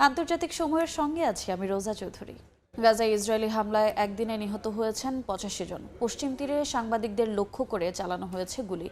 আন্তর্জাতিক সময়ের সঙ্গে আছি আমি রোজা চৌধুরী। গাজায় ইসরায়েলি হামলায় একদিনে নিহত হয়েছেন পঁচাশি জন। পশ্চিম তীরে সাংবাদিকদের লক্ষ্য করে চালানো হয়েছে গুলি।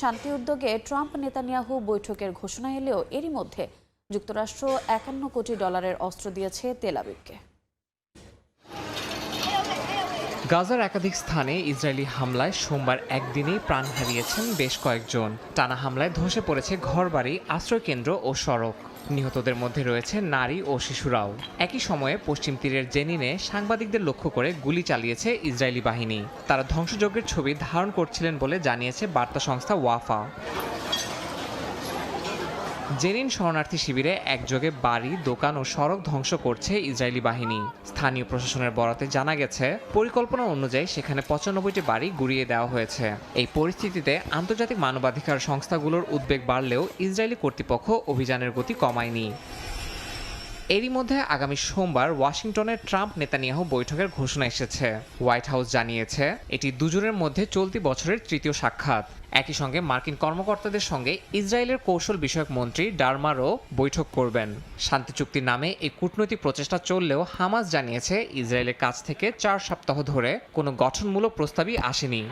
শান্তি উদ্যোগে ট্রাম্প, নেতানিয়াহু বৈঠকের ঘোষণা এলেও এরই মধ্যে যুক্তরাষ্ট্র একান্ন কোটি ডলারের অস্ত্র দিয়েছে তেল আবিবকে। গাজার একাধিক স্থানে ইসরায়েলি হামলায় সোমবার একদিনেই প্রাণ হারিয়েছেন বেশ কয়েকজন। টানা হামলায় ধসে পড়েছে ঘরবাড়ি, আশ্রয়কেন্দ্র ও সড়ক। নিহতদের মধ্যে রয়েছে নারী ও শিশুরাও। একই সময়ে পশ্চিম তীরের জেনিনে সাংবাদিকদের লক্ষ্য করে গুলি চালিয়েছে ইসরায়েলি বাহিনী। তারা ধ্বংসযজ্ঞের ছবি ধারণ করছিলেন বলে জানিয়েছে বার্তা সংস্থা ওয়াফা। জেনিন শরণার্থী শিবিরে একযোগে বাড়ি, দোকান ও সড়ক ধ্বংস করছে ইসরায়েলি বাহিনী। স্থানীয় প্রশাসনের বরাতে জানা গেছে, পরিকল্পনা অনুযায়ী সেখানে পঁচানব্বইটি বাড়ি গুড়িয়ে দেওয়া হয়েছে। এই পরিস্থিতিতে আন্তর্জাতিক মানবাধিকার সংস্থাগুলোর উদ্বেগ বাড়লেও ইসরায়েলি কর্তৃপক্ষ অভিযানের গতি কমায়নি। এরই মধ্যে আগামী সোমবার ওয়াশিংটনে ট্রাম্প নেতানিয়াহু বৈঠকের ঘোষণা এসেছে। হোয়াইট হাউস জানিয়েছে, এটি দুজনের মধ্যে চলতি বছরের তৃতীয় সাক্ষাৎ। একই সঙ্গে মার্কিন কর্মকর্তাদের সঙ্গে ইসরায়েলের কৌশল বিষয়ক মন্ত্রী ডারমারও বৈঠক করবেন। শান্তি চুক্তির নামে এই কূটনৈতিক প্রচেষ্টা চললেও হামাস জানিয়েছে, ইসরায়েলের কাছ থেকে চার সপ্তাহ ধরে কোনো গঠনমূলক প্রস্তাবই আসেনি।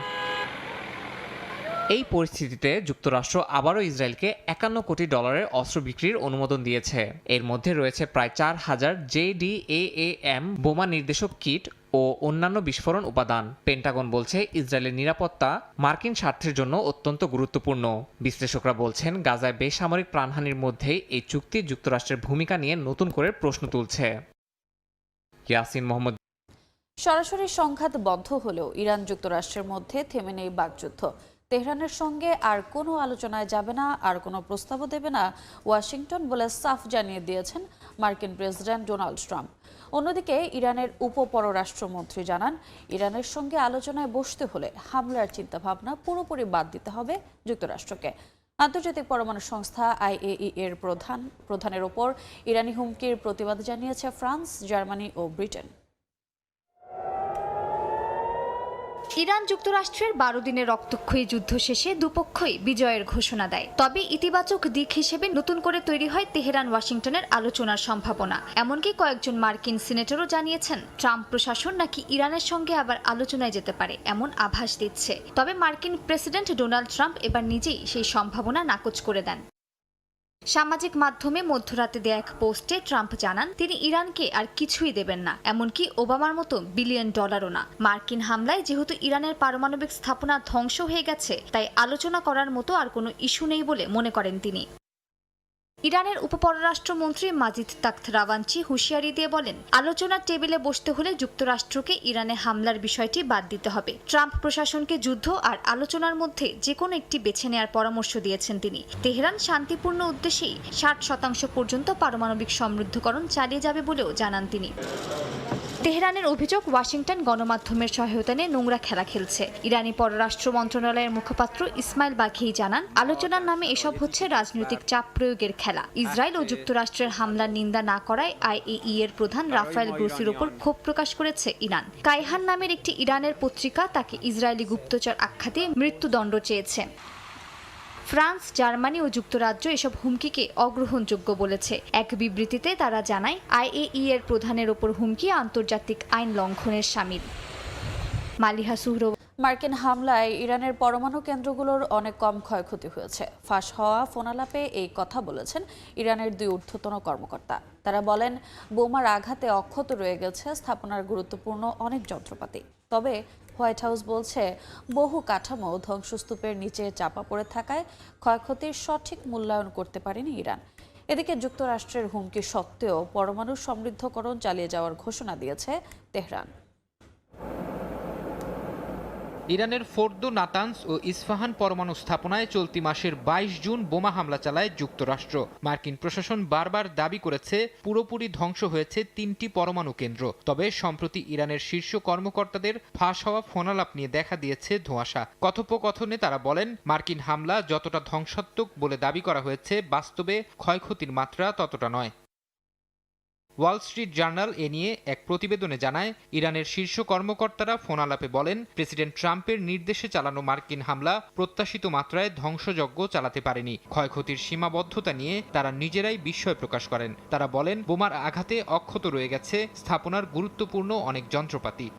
এই পরিস্থিতিতে যুক্তরাষ্ট্র আবারও ইসরায়েলকে একান্ন কোটি ডলারের অস্ত্র বিক্রির অনুমোদন দিয়েছে। এর মধ্যে রয়েছে প্রায় চার হাজার জেডিএএএম বোমা নির্দেশক কিট ও অন্যান্য বিস্ফোরণ উপাদান। পেন্টাগন বলছে ইসরায়েলের নিরাপত্তা মার্কিন স্বার্থের জন্য অত্যন্ত গুরুত্বপূর্ণ। বিশ্লেষকরা বলছেন, গাজায় বেসামরিক প্রাণহানির মধ্যেই এই চুক্তি যুক্তরাষ্ট্রের ভূমিকা নিয়ে নতুন করে প্রশ্ন তুলছে। ইয়াসিন মোহাম্মদ সরাসরি সংঘাত বন্ধ হলেও ইরান যুক্তরাষ্ট্রের মধ্যে থেমে নেই বাকযুদ্ধ। তেহরানের সঙ্গে আর কোনো আলোচনায় যাবে না, আর কোনো প্রস্তাবও দেবে না, ওয়াশিংটন বলে সাফ জানিয়ে দিয়েছেন মার্কিন প্রেসিডেন্ট ডোনাল্ড ট্রাম্প। অন্যদিকে ইরানের উপপররাষ্ট্রমন্ত্রী জানান, ইরানের সঙ্গে আলোচনায় বসতে হলে হামলার চিন্তাভাবনা পুরোপুরি বাদ দিতে হবে যুক্তরাষ্ট্রকে। আন্তর্জাতিক পরমাণু সংস্থা আইএই এর প্রধান, প্রধানের ওপর ইরানি হুমকির প্রতিবাদ জানিয়েছে ফ্রান্স, জার্মানি ও ব্রিটেন। ইরান যুক্তরাষ্ট্রের বারো দিনের রক্তক্ষয়ী যুদ্ধ শেষে দুপক্ষই বিজয়ের ঘোষণা দেয়। তবে ইতিবাচক দিক হিসেবে নতুন করে তৈরি হয় তেহরান, ওয়াশিংটনের আলোচনার সম্ভাবনা। এমনকি কয়েকজন মার্কিন সিনেটরও জানিয়েছেন, ট্রাম্প প্রশাসন নাকি ইরানের সঙ্গে আবার আলোচনায় যেতে পারে, এমন আভাস দিচ্ছে। তবে মার্কিন প্রেসিডেন্ট ডোনাল্ড ট্রাম্প এবার নিজেই সেই সম্ভাবনা নাকচ করে দেন। সামাজিক মাধ্যমে মধ্যরাতে দেয়া এক পোস্টে ট্রাম্প জানান, তিনি ইরানকে আর কিছুই দেবেন না, এমনকি ওবামার মতো বিলিয়ন ডলারও না। মার্কিন হামলায় যেহেতু ইরানের পারমাণবিক স্থাপনা ধ্বংস হয়ে গেছে, তাই আলোচনা করার মতো আর কোনো ইস্যু নেই বলে মনে করেন তিনি। ইরানের উপপররাষ্ট্রমন্ত্রী মাজিদ তাক্ত রাওয়াঞ্চি হুঁশিয়ারি দিয়ে বলেন, আলোচনার টেবিলে বসতে হলে যুক্তরাষ্ট্রকে ইরানে হামলার বিষয়টি বাদ দিতে হবে। ট্রাম্প প্রশাসনকে যুদ্ধ আর আলোচনার মধ্যে যে কোনো একটি বেছে নেয়ার পরামর্শ দিয়েছেন তিনি। তেহরান শান্তিপূর্ণ উদ্দেশ্যেই ষাট শতাংশ পর্যন্ত পারমাণবিক সমৃদ্ধকরণ চালিয়ে যাবে বলেও জানান তিনি। তেহরানের অভিযোগ, ওয়াশিংটন গণমাধ্যমের সহায়তা নিয়ে নোংরা খেলা খেলছে। ইরানি পররাষ্ট্র মন্ত্রণালয়ের মুখপাত্র ইসমাইল বাঘেই জানান, আলোচনার নামে এসব হচ্ছে রাজনৈতিক চাপ প্রয়োগের খেলা। ইসরায়েল ও যুক্তরাষ্ট্রের হামলার নিন্দা না করায় আইএই এর প্রধান রাফায়েল গ্রোসির ওপর ক্ষোভ প্রকাশ করেছে ইরান। কাইহান নামের একটি ইরানের পত্রিকা তাকে ইসরায়েলি গুপ্তচর আখ্যা দিয়ে মৃত্যুদণ্ড চেয়েছে। ফ্রান্স, জার্মানি ও যুক্তরাজ্য এসব হুমকিকে অগ্রহণযোগ্য বলেছে। এক বিবৃতিতে তারা জানায়, আইএই এর প্রধানের ওপর হুমকি আন্তর্জাতিক আইন লঙ্ঘনের সামিল। মালিহা সুহরো মার্কিন হামলায় ইরানের পরমাণু কেন্দ্রগুলোর অনেক কম ক্ষয়ক্ষতি হয়েছে। ফাঁস হওয়া ফোনালাপে এই কথা বলেছেন ইরানের দুই ঊর্ধ্বতন কর্মকর্তা। তারা বলেন, বোমার আঘাতে অক্ষত রয়ে গেছে স্থাপনার গুরুত্বপূর্ণ অনেক যন্ত্রপাতি। তবে হোয়াইট হাউস বলছে, বহু কাঠামো ধ্বংসস্তূপের নিচে চাপা পড়ে থাকায় ক্ষয়ক্ষতির সঠিক মূল্যায়ন করতে পারেনি ইরান। এদিকে যুক্তরাষ্ট্রের হুমকি সত্ত্বেও পরমাণু সমৃদ্ধকরণ চালিয়ে যাওয়ার ঘোষণা দিয়েছে তেহরান। ইরানের ফোর্দো নাতানস ও ইস্ফাহান পরমাণু স্থাপনায় চলতি মাসের ২২ জুন বোমা হামলা চালায় যুক্তরাষ্ট্র। মার্কিন প্রশাসন বারবার দাবি করেছে পুরোপুরি ধ্বংস হয়েছে তিনটি পরমাণু কেন্দ্র। তবে সম্প্রতি ইরানের শীর্ষ কর্মকর্তাদের ফাঁস হওয়া ফোনালাপ নিয়ে দেখা দিয়েছে ধোঁয়াশা। কথোপকথনে তারা বলেন, মার্কিন হামলা যতটা ধ্বংসাত্মক বলে দাবি করা হয়েছে, বাস্তবে ক্ষয়ক্ষতির মাত্রা ততটা নয়। ওয়াল স্ট্রিট জার্নাল এ নিয়ে এক প্রতিবেদনে জানায়, ইরানের শীর্ষ কর্মকর্তারা ফোন আলাপে বলেন, প্রেসিডেন্ট ট্রাম্পের নির্দেশে চালানো মার্কিন হামলা প্রত্যাশিত মাত্রায় ধ্বংসযজ্ঞ চালাতে পারেনি। ক্ষয়ক্ষতির সীমাবদ্ধতা নিয়ে তারা নিজেরাই বিস্ময় প্রকাশ করেন। তারা বলেন, বোমার আঘাতে অক্ষত রয়ে গেছে, স্থাপনার গুরুত্বপূর্ণ অনেক যন্ত্রপাতি।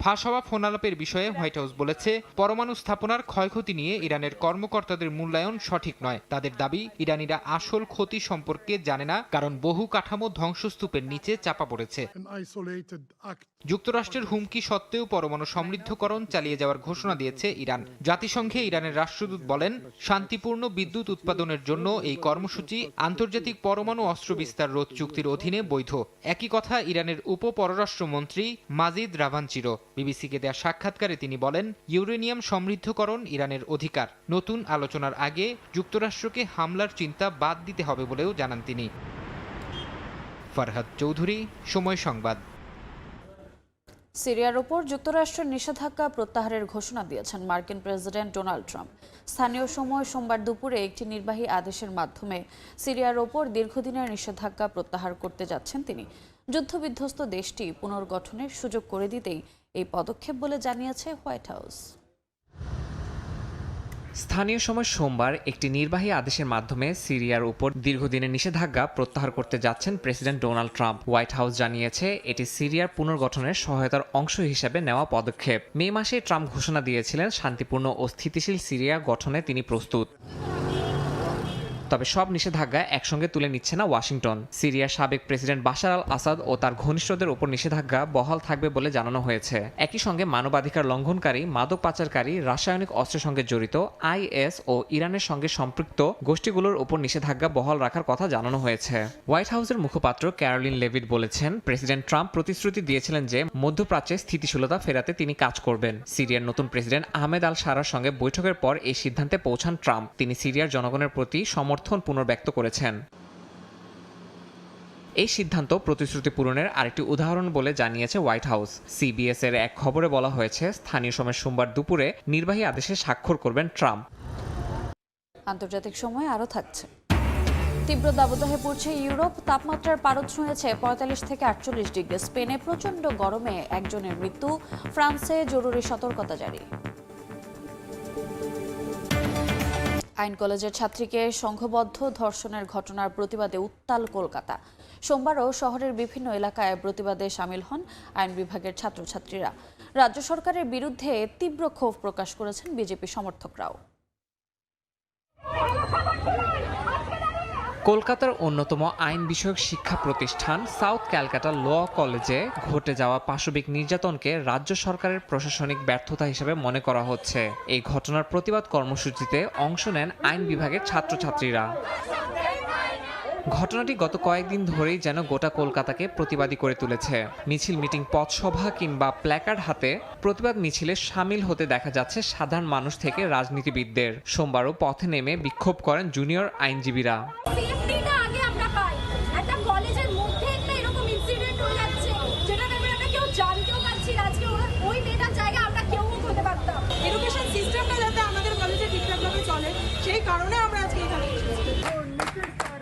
ফাঁস হওয়া ফোন আলাপের বিষয়ে হোয়াইট হাউস বলেছে, পরমাণু স্থাপনার ক্ষয়ক্ষতি নিয়ে ইরানের কর্মকর্তাদের মূল্যায়ন সঠিক নয় তাদের দাবি, ইরানিরা আসল ক্ষতি সম্পর্কে জানে না, কারণ বহু কাঠামো ধ্বংসস্তূপের নিচে চাপা পড়েছে. যুক্তরাষ্ট্রের হুমকি সত্ত্বেও পরমাণু সমৃদ্ধকরণ চালিয়ে যাওয়ার ঘোষণা দিয়েছে ইরান। জাতিসংঘে ইরানের রাষ্ট্রদূত বলেন, শান্তিপূর্ণ বিদ্যুৎ উৎপাদনের জন্য এই কর্মসূচি আন্তর্জাতিক পরমাণু অস্ত্র বিস্তার রোধ চুক্তির অধীনে বৈধ। একই কথা ইরানের উপ পররাষ্ট্রমন্ত্রী মাজিদ রাভানচিরো বিবিসিকে দেয়া সাক্ষাৎকারে তিনি বলেন, ইউরেনিয়াম সমৃদ্ধকরণ ইরানের অধিকার। নতুন আলোচনার আগে যুক্তরাষ্ট্রকে হামলার চিন্তা বাদ দিতে হবে বলেও জানান তিনি। ফারহাদ চৌধুরী, সময় সংবাদ। সিরিয়ার ওপর যুক্তরাষ্ট্রের নিষেধাজ্ঞা প্রত্যাহারের ঘোষণা দিয়েছেন মার্কিন প্রেসিডেন্ট ডোনাল্ড ট্রাম্প। স্থানীয় সময় সোমবার দুপুরে একটি নির্বাহী আদেশের মাধ্যমে সিরিয়ার ওপর দীর্ঘদিনের নিষেধাজ্ঞা প্রত্যাহার করতে যাচ্ছেন তিনি। যুদ্ধবিধ্বস্ত দেশটি পুনর্গঠনের সুযোগ করে দিতেই এই পদক্ষেপ বলে জানিয়েছে হোয়াইট হাউস। স্থানীয় সময় সোমবার একটি নির্বাহী আদেশের মাধ্যমে সিরিয়ার উপর দীর্ঘদিনের নিষেধাজ্ঞা প্রত্যাহার করতে যাচ্ছেন president Donald Trump. White House জানিয়েছে, এটি সিরিয়ার পুনর্গঠনের সহায়তার অংশ হিসেবে নেওয়া পদক্ষেপ। মে মাসে ট্রাম্প ঘোষণা দিয়েছিলেন শান্তিপূর্ণ ও স্থিতিশীল সিরিয়া গঠনে তিনি প্রস্তুত। তবে সব নিষেধাজ্ঞা একসঙ্গে তুলে নিচ্ছে না ওয়াশিংটন। সিরিয়ার সাবেক প্রেসিডেন্ট বাশার আল আসাদ ও তার ঘনিষ্ঠদের উপর নিষেধাজ্ঞা বহাল থাকবে বলে জানানো হয়েছে। একই সঙ্গে মানবাধিকার লঙ্ঘনকারী, মাদক পাচারকারী, রাসায়নিক অস্ত্রের সঙ্গে জড়িত, আইএস ও ইরানের সঙ্গে সম্পৃক্ত গোষ্ঠীগুলোর উপর নিষেধাজ্ঞা বহাল রাখার কথা জানানো হয়েছে। হোয়াইট হাউসের মুখপাত্র ক্যারোলিন লেভিড বলেছেন, প্রেসিডেন্ট ট্রাম্প প্রতিশ্রুতি দিয়েছিলেন যে মধ্যপ্রাচ্যে স্থিতিশীলতা ফেরাতে তিনি কাজ করবেন। সিরিয়ার নতুন প্রেসিডেন্ট আহমেদ আল সারার সঙ্গে বৈঠকের পর এই সিদ্ধান্তে পৌঁছান ট্রাম্প। তিনি সিরিয়ার জনগণের প্রতি সমর্থন পুনর্ব্যক্ত করেছেন। এই সিদ্ধান্ত প্রতিশ্রুতি পূরণের আরেকটি উদাহরণ বলে জানিয়েছে হোয়াইট হাউস। সিবিএস এর এক খবরে বলা হয়েছে, স্থানীয় সময় সোমবার দুপুরে নির্বাহী আদেশে স্বাক্ষর করবেন ট্রাম্প। আন্তর্জাতিক সময় আরও থাকছে। তীব্র দাবদাহে পড়ছে ইউরোপ, তাপমাত্রার পারদ ছুঁয়েছে পঁয়তাল্লিশ থেকে আটচল্লিশ ডিগ্রি। স্পেনে প্রচণ্ড গরমে একজনের মৃত্যু, ফ্রান্সে জরুরি সতর্কতা জারি। আইন কলেজের ছাত্রীকে সংঘবদ্ধ ধর্ষণের ঘটনার প্রতিবাদে উত্তাল কলকাতা। সোমবারও শহরের বিভিন্ন এলাকায় প্রতিবাদে সামিল হন আইন বিভাগের ছাত্রছাত্রীরা। রাজ্য সরকারের বিরুদ্ধে তীব্র ক্ষোভ প্রকাশ করেছেন বিজেপি সমর্থকরাও। কলকাতার অন্যতম আইন বিষয়ক শিক্ষা প্রতিষ্ঠান সাউথ ক্যালকাটা ল কলেজে ঘটে যাওয়া পাশবিক নির্যাতনকে রাজ্য সরকারের প্রশাসনিক ব্যর্থতা হিসেবে মনে করা হচ্ছে। এই ঘটনার প্রতিবাদ কর্মসূচিতে অংশ নেন আইন বিভাগের ছাত্রছাত্রীরা। ঘটনাটি গত কয়েকদিন ধরেই যেন গোটা কলকাতাকে প্রতিবাদী করে তুলেছে। মিছিল, মিটিং, পথসভা কিংবা প্ল্যাকার্ড হাতে প্রতিবাদ মিছিলে সামিল হতে দেখা যাচ্ছে সাধারণ মানুষ থেকে রাজনীতিবিদদের। সোমবারও পথে নেমে বিক্ষোভ করেন জুনিয়র আইনজীবীরা সেফটিটা আগে আমরা পাই একটা কলেজের মধ্যে একটা এরকম ইনসিডেন্ট হয়ে যাচ্ছে যেটা দেখবে আমরা কেউ জানতেও পারছি না আজকে ওরা- ওই মেয়েটার জায়গায় আমরা কেউ হতে পারতাম এডুকেশন সিস্টেমটা যাতে আমাদের কলেজে ঠিকঠাকভাবে চলে সেই কারণে আমরা আজকে এখানে এসেছি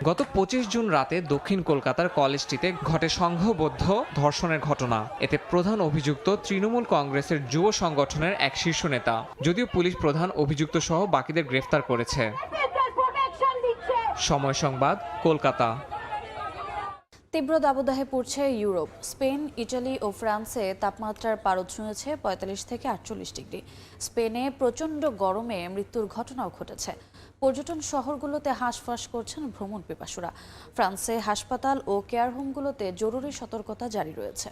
গত পঁচিশ জুন রাতে দক্ষিণ কলকাতার কলেজটিতে ঘটে সংঘবদ্ধ ধর্ষণের ঘটনা। এতে প্রধান অভিযুক্ত তৃণমূল কংগ্রেসের যুব সংগঠনের এক শীর্ষ নেতা, যদিও পুলিশ প্রধান অভিযুক্ত সহ বাকিদের গ্রেফতার করেছে। সময় সংবাদ, কলকাতা। তীব্র দাবদাহে পড়ছে ইউরোপ, স্পেন, ইটালি ও ফ্রান্সে তাপমাত্রার পারদ ছুঁয়েছে পঁয়তাল্লিশ থেকে আটচল্লিশ ডিগ্রি। স্পেনে প্রচণ্ড গরমে মৃত্যুর ঘটনাও ঘটেছে। পর্যটন শহরগুলোতে হাঁসফাঁস করছেন ভ্রমণ পিপাসুরা। ফ্রান্সে হাসপাতাল ও কেয়ার হোমগুলোতে জরুরি সতর্কতা জারি রয়েছে।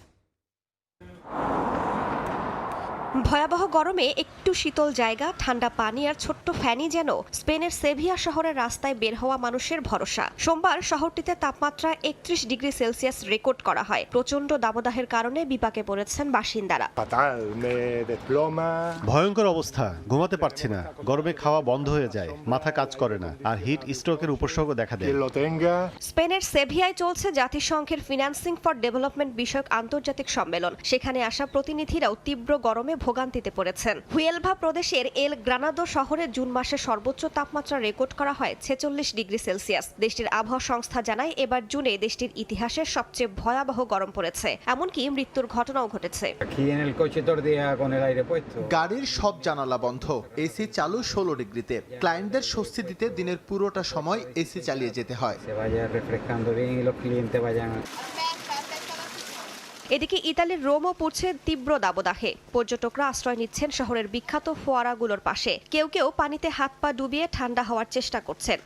ভয়াবহ গরমে একটু শীতল জায়গা ঠান্ডা পানি আর ছোট্ট ফ্যানি যেন স্পেনের সেভিয়া শহরের রাস্তায় বের হওয়া মানুষের ভরসা। সোমবার শহরটিতে তাপমাত্রা একত্রিশ ডিগ্রি সেলসিয়াস রেকর্ড করা হয়। প্রচণ্ড দাবদাহের কারণে বিপাকে পড়েছেন বাসিন্দারা. ভয়ঙ্কর অবস্থা ঘুমাতে পারছি না গরমে খাওয়া বন্ধ হয়ে যায় মাথা কাজ করে না আর হিট স্ট্রোকের উপসর্গ দেখা দেয়। স্পেনের সেভিয়ায় চলছে জাতিসংঘের ফিনান্সিং ফর ডেভেলপমেন্ট বিষয়ক আন্তর্জাতিক সম্মেলন। সেখানে আসা প্রতিনিধিরাও তীব্র গরমে ভোগান্তিতে পড়েছেন। হুয়েলভা প্রদেশের এল গ্রানাদো শহরে জুন মাসে সর্বোচ্চ তাপমাত্রা রেকর্ড করা হয় ছেচল্লিশ ডিগ্রি সেলসিয়াস। দেশটির আবহাওয়া সংস্থা জানায় এবার জুনে দেশটির ইতিহাসে সবচেয়ে ভয়াবহ গরম পড়েছে। এমনকি মৃত্যুর ঘটনাও ঘটেছে. গাড়ির সব জানালা বন্ধ এসি চালু ষোলো ডিগ্রিতে। ক্লায়েন্টদের স্বস্তি দিতে দিনের পুরোটা সময় এসি চালিয়ে যেতে হয়। এদিকে ইতালির রোমও পড়ছে তীব্র দাবদাহে। পর্যটকরা আশ্রয় নিচ্ছেন শহরের বিখ্যাত ফোয়ারাগুলোর পাশে। কেউ কেউ পানিতে হাত পা ডুবিয়ে ঠান্ডা হওয়ার চেষ্টা করছেন।